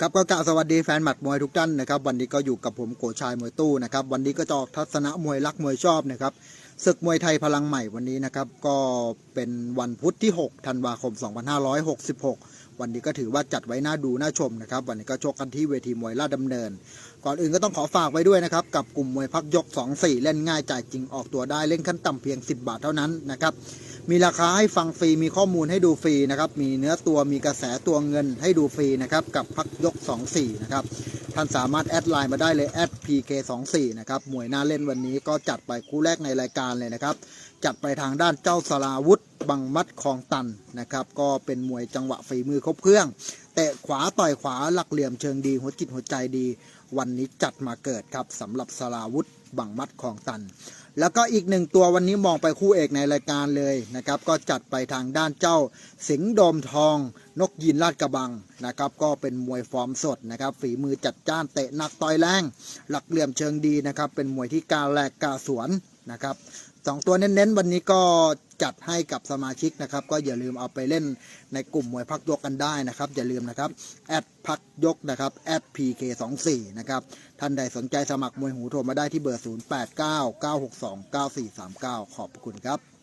ครับก็กล่าวสวัสดีแฟนหมัดมวยทุกท่านนะครับ วันนี้ก็อยู่กับผมโกชายมวยตู้นะครับ วันนี้ก็จะออกทัศนะมวยรักมวยชอบนะครับ ศึกมวยไทยพลังใหม่วันนี้นะครับ ก็เป็นวันพุธที่ 6 ธันวาคม 2566 วันนี้ก็ถือว่าจัดไว้น่าดูน่าชมนะครับ วันนี้ก็ชกกันที่เวทีมวยลาดดำเนิน ก่อนอื่นก็ต้องขอฝากไว้ด้วยนะครับ กับกลุ่มมวยพักยก 2-4 เล่นง่ายจ่ายจริงออกตัวได้เล่นขั้นต่ำเพียง 10 บาทเท่านั้นนะครับมีราคาให้ฟังฟรี มีข้อมูลให้ดูฟรีนะครับ มีเนื้อตัว มีกระแสตัวเงินให้ดูฟรีนะครับ กับพักยก 24 นะครับ ท่านสามารถแอดไลน์มาได้เลยแอด PK24 นะครับมวยหน้าเล่นวันนี้ก็จัดไปคู่แรกในรายการเลยนะครับ จัดไปทางด้านเจ้าสลาวุธบังมัดคลองตันนะครับ ก็เป็นมวยจังหวะฝีมือครบเครื่อง เตะขวาต่อยขวาหลักเหลี่ยมเชิงดี หัวจิตหัวใจดี วันนี้จัดมาเกิดครับสำหรับสลาวุธบังมัดคลองตัน แล้วก็อีกหนึ่งตัววันนี้มองไปคู่เอกในรายการเลยนะครับ ก็จัดไปทางด้านเจ้า สิงห์โดมทอง นกยินลาดกระบังนะครับ ก็เป็นมวยฟอร์มสดนะครับ ฝีมือจัดจ้านเตะหนักต่อยแรง หลักเหลี่ยมเชิงดีนะครับ เป็นมวยที่กาแลกกาสวน นะครับสองตัวเน้นๆ วันนี้ก็จัดให้กับสมาชิกนะครับ ก็อย่าลืมเอาไปเล่นในกลุ่มมวยพักยกกันได้นะครับ อย่าลืมนะครับแอดพักยกนะครับแอดพีเคสองสี่นะครับท่านใดสนใจสมัครมวยหูโทรมาได้ที่เบอร์ 0899629439 ขอบพระคุณครับ